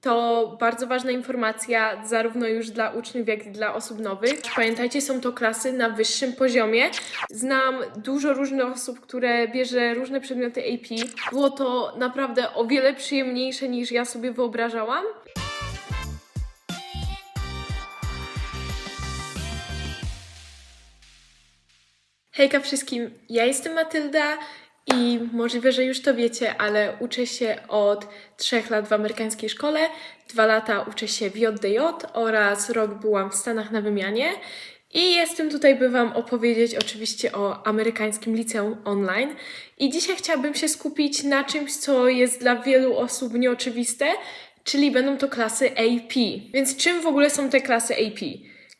To bardzo ważna informacja, zarówno już dla uczniów, jak i dla osób nowych. Pamiętajcie, są to klasy na wyższym poziomie. Znam dużo różnych osób, które bierze różne przedmioty AP. Było to naprawdę o wiele przyjemniejsze niż ja sobie wyobrażałam. Hejka wszystkim, ja jestem Matylda i możliwe, że już to wiecie, ale uczę się od trzech lat w amerykańskiej szkole, dwa lata uczę się w JDJ oraz rok byłam w Stanach na wymianie i jestem tutaj, by Wam opowiedzieć oczywiście o amerykańskim liceum online. I dzisiaj chciałabym się skupić na czymś, co jest dla wielu osób nieoczywiste, czyli będą to klasy AP. Więc czym w ogóle są te klasy AP?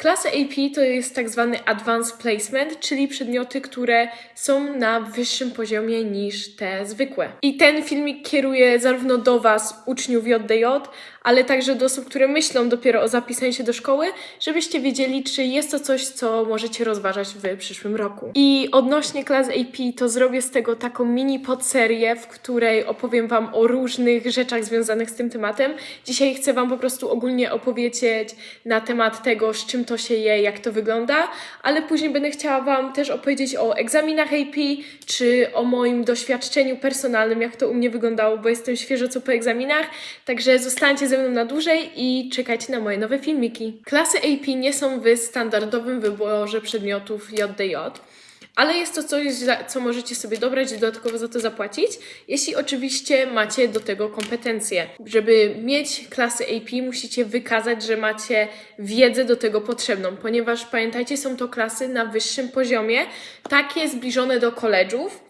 Klasy AP to jest tak zwany advanced placement, czyli przedmioty, które są na wyższym poziomie niż te zwykłe. I ten filmik kieruje zarówno do Was, uczniów JDJ, ale także do osób, które myślą dopiero o zapisaniu się do szkoły, żebyście wiedzieli, czy jest to coś, co możecie rozważać w przyszłym roku. I odnośnie klas AP, to zrobię z tego taką mini podserię, w której opowiem Wam o różnych rzeczach związanych z tym tematem. Dzisiaj chcę Wam po prostu ogólnie opowiedzieć na temat tego, z czym to się je, jak to wygląda, ale później będę chciała Wam też opowiedzieć o egzaminach AP, czy o moim doświadczeniu personalnym, jak to u mnie wyglądało, bo jestem świeżo co po egzaminach, także zostańcie ze mną na dłużej i czekajcie na moje nowe filmiki. Klasy AP nie są w standardowym wyborze przedmiotów JDJ. Ale jest to coś, co możecie sobie dobrać i dodatkowo za to zapłacić, jeśli oczywiście macie do tego kompetencje. Żeby mieć klasy AP, musicie wykazać, że macie wiedzę do tego potrzebną, ponieważ pamiętajcie, są to klasy na wyższym poziomie, takie zbliżone do koledżów.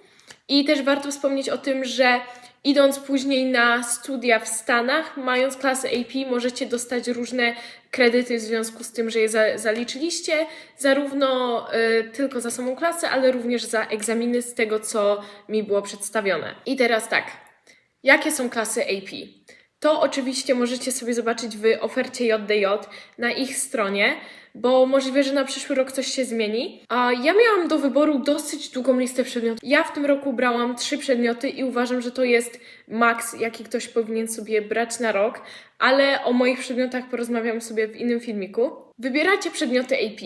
I też warto wspomnieć o tym, że idąc później na studia w Stanach, mając klasę AP, możecie dostać różne kredyty w związku z tym, że je za, zaliczyliście, zarówno y, tylko za samą klasę, ale również za egzaminy z tego, co mi było przedstawione. I teraz tak, jakie są klasy AP? To oczywiście możecie sobie zobaczyć w ofercie JDJ na ich stronie, bo możliwe, że na przyszły rok coś się zmieni. A ja miałam do wyboru dosyć długą listę przedmiotów. Ja w tym roku brałam trzy przedmioty i uważam, że to jest maks, jaki ktoś powinien sobie brać na rok, ale o moich przedmiotach porozmawiam sobie w innym filmiku. Wybieracie przedmioty AP,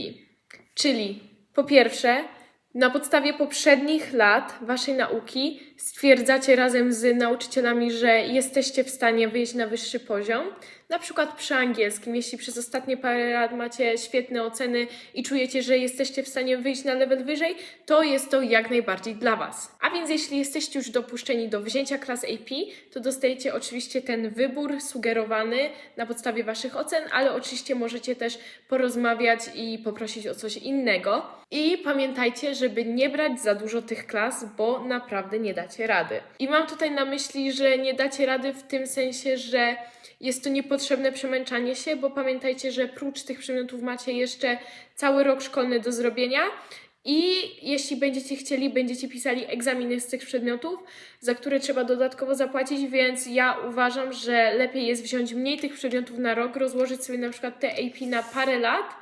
czyli po pierwsze, na podstawie poprzednich lat waszej nauki stwierdzacie razem z nauczycielami, że jesteście w stanie wyjść na wyższy poziom. Na przykład przy angielskim, jeśli przez ostatnie parę lat macie świetne oceny i czujecie, że jesteście w stanie wyjść na level wyżej, to jest to jak najbardziej dla Was. A więc jeśli jesteście już dopuszczeni do wzięcia klas AP, to dostajecie oczywiście ten wybór sugerowany na podstawie Waszych ocen, ale oczywiście możecie też porozmawiać i poprosić o coś innego. I pamiętajcie, żeby nie brać za dużo tych klas, bo naprawdę nie dacie rady. I mam tutaj na myśli, że nie dacie rady w tym sensie, że jest to niepotrzebne przemęczanie się, bo pamiętajcie, że prócz tych przedmiotów macie jeszcze cały rok szkolny do zrobienia. I jeśli będziecie chcieli, będziecie pisali egzaminy z tych przedmiotów, za które trzeba dodatkowo zapłacić, więc ja uważam, że lepiej jest wziąć mniej tych przedmiotów na rok, rozłożyć sobie na przykład te AP na parę lat,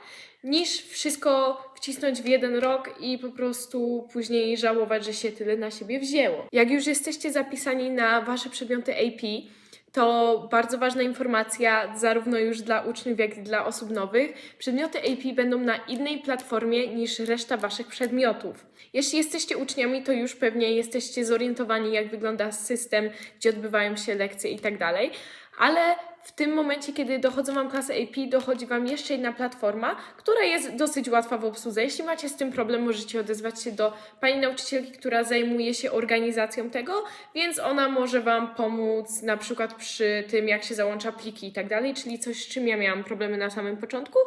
niż wszystko wcisnąć w jeden rok i po prostu później żałować, że się tyle na siebie wzięło. Jak już jesteście zapisani na wasze przedmioty AP, to bardzo ważna informacja, zarówno już dla uczniów, jak i dla osób nowych. Przedmioty AP będą na innej platformie niż reszta Waszych przedmiotów. Jeśli jesteście uczniami, to już pewnie jesteście zorientowani, jak wygląda system, gdzie odbywają się lekcje i tak ale w tym momencie, kiedy dochodzą Wam klasy AP, dochodzi Wam jeszcze jedna platforma, która jest dosyć łatwa w obsłudze. Jeśli macie z tym problem, możecie odezwać się do pani nauczycielki, która zajmuje się organizacją tego, więc ona może Wam pomóc na przykład przy tym, jak się załącza pliki i tak dalej, czyli coś, z czym ja miałam problemy na samym początku,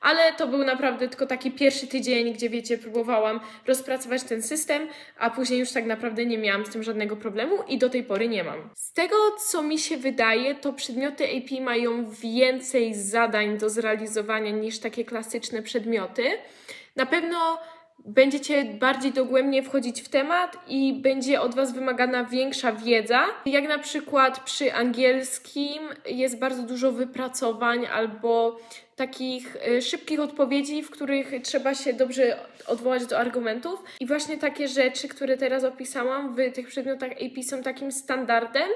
ale to był naprawdę tylko taki pierwszy tydzień, gdzie wiecie, próbowałam rozpracować ten system, a później już tak naprawdę nie miałam z tym żadnego problemu i do tej pory nie mam. Z tego, co mi się wydaje, to przedmioty AP mają więcej zadań do zrealizowania niż takie klasyczne przedmioty. Na pewno będziecie bardziej dogłębnie wchodzić w temat i będzie od Was wymagana większa wiedza. Jak na przykład przy angielskim jest bardzo dużo wypracowań albo takich y, szybkich odpowiedzi, w których trzeba się dobrze odwołać do argumentów. I właśnie takie rzeczy, które teraz opisałam w tych przedmiotach AP są takim standardem,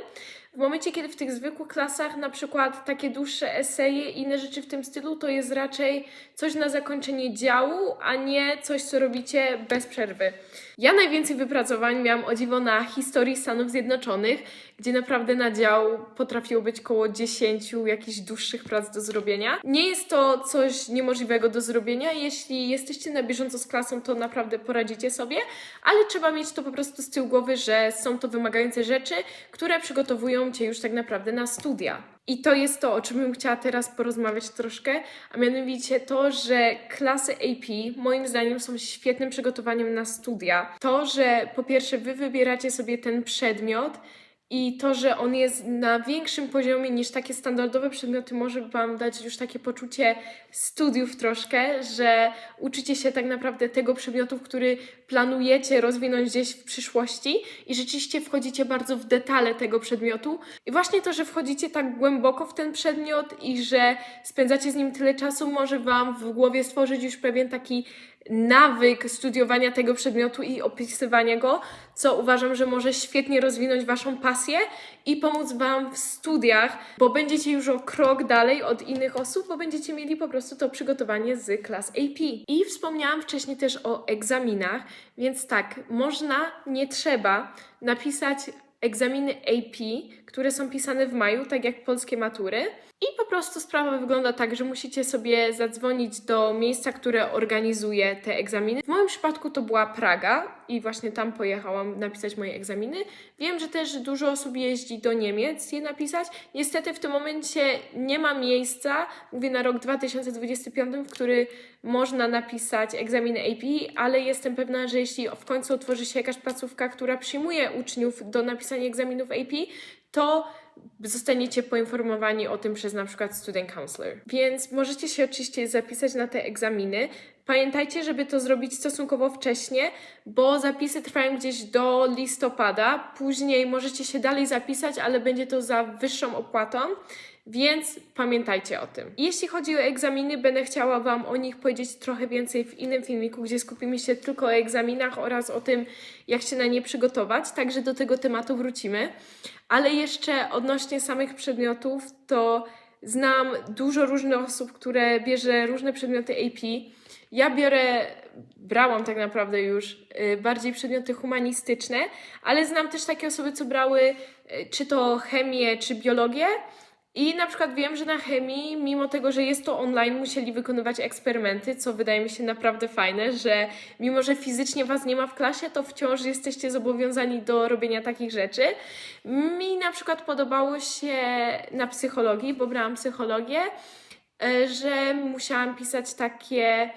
W momencie, kiedy w tych zwykłych klasach, na przykład takie dłuższe eseje i inne rzeczy w tym stylu, to jest raczej coś na zakończenie działu, a nie coś, co robicie bez przerwy. Ja najwięcej wypracowań miałam o dziwo na historii Stanów Zjednoczonych, gdzie naprawdę na dział potrafiło być około 10 jakichś dłuższych prac do zrobienia. Nie jest to coś niemożliwego do zrobienia. Jeśli jesteście na bieżąco z klasą, to naprawdę poradzicie sobie, ale trzeba mieć to po prostu z tyłu głowy, że są to wymagające rzeczy, które przygotowują Cię już tak naprawdę na studia. I to jest to, o czym bym chciała teraz porozmawiać troszkę, a mianowicie to, że klasy AP moim zdaniem są świetnym przygotowaniem na studia. To, że po pierwsze Wy wybieracie sobie ten przedmiot, i to, że on jest na większym poziomie niż takie standardowe przedmioty, może Wam dać już takie poczucie studiów troszkę, że uczycie się tak naprawdę tego przedmiotu, który planujecie rozwinąć gdzieś w przyszłości i rzeczywiście wchodzicie bardzo w detale tego przedmiotu. I właśnie to, że wchodzicie tak głęboko w ten przedmiot i że spędzacie z nim tyle czasu, może Wam w głowie stworzyć już pewien taki nawyk studiowania tego przedmiotu i opisywania go, co uważam, że może świetnie rozwinąć Waszą pasję i pomóc Wam w studiach, bo będziecie już o krok dalej od innych osób, bo będziecie mieli po prostu to przygotowanie z klas AP. I wspomniałam wcześniej też o egzaminach, więc tak, można, nie trzeba napisać egzaminy AP, które są pisane w maju, tak jak polskie matury. I po prostu sprawa wygląda tak, że musicie sobie zadzwonić do miejsca, które organizuje te egzaminy. W moim przypadku to była Praga i właśnie tam pojechałam napisać moje egzaminy. Wiem, że też dużo osób jeździ do Niemiec je napisać. Niestety w tym momencie nie ma miejsca, mówię na rok 2025, w który można napisać egzaminy AP, ale jestem pewna, że jeśli w końcu otworzy się jakaś placówka, która przyjmuje uczniów do napisania egzaminów AP, to zostaniecie poinformowani o tym przez na przykład student counselor. Więc możecie się oczywiście zapisać na te egzaminy. Pamiętajcie, żeby to zrobić stosunkowo wcześnie, bo zapisy trwają gdzieś do listopada. Później możecie się dalej zapisać, ale będzie to za wyższą opłatą. Więc pamiętajcie o tym. Jeśli chodzi o egzaminy, będę chciała Wam o nich powiedzieć trochę więcej w innym filmiku, gdzie skupimy się tylko o egzaminach oraz o tym, jak się na nie przygotować. Także do tego tematu wrócimy. Ale jeszcze odnośnie samych przedmiotów, to znam dużo różnych osób, które bierze różne przedmioty AP. Ja biorę, brałam tak naprawdę już y, bardziej przedmioty humanistyczne, ale znam też takie osoby, co brały y, czy to chemię, czy biologię. I na przykład wiem, że na chemii, mimo tego, że jest to online, musieli wykonywać eksperymenty, co wydaje mi się naprawdę fajne, że mimo, że fizycznie was nie ma w klasie, to wciąż jesteście zobowiązani do robienia takich rzeczy. Mi na przykład podobało się na psychologii, bo brałam psychologię, że musiałam pisać takie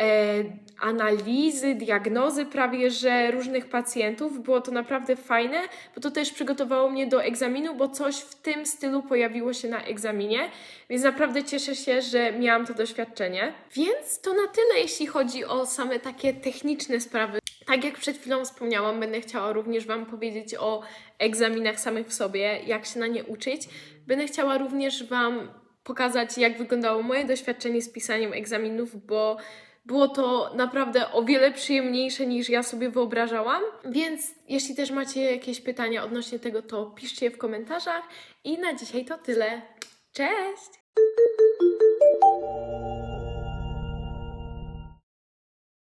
e, analizy, diagnozy prawie, że różnych pacjentów. Było to naprawdę fajne, bo to też przygotowało mnie do egzaminu, bo coś w tym stylu pojawiło się na egzaminie, więc naprawdę cieszę się, że miałam to doświadczenie. Więc to na tyle, jeśli chodzi o same takie techniczne sprawy. Tak jak przed chwilą wspomniałam, będę chciała również Wam powiedzieć o egzaminach samych w sobie, jak się na nie uczyć. Będę chciała również Wam pokazać, jak wyglądało moje doświadczenie z pisaniem egzaminów, bo było to naprawdę o wiele przyjemniejsze niż ja sobie wyobrażałam. Więc jeśli też macie jakieś pytania odnośnie tego, to piszcie je w komentarzach. I na dzisiaj to tyle. Cześć!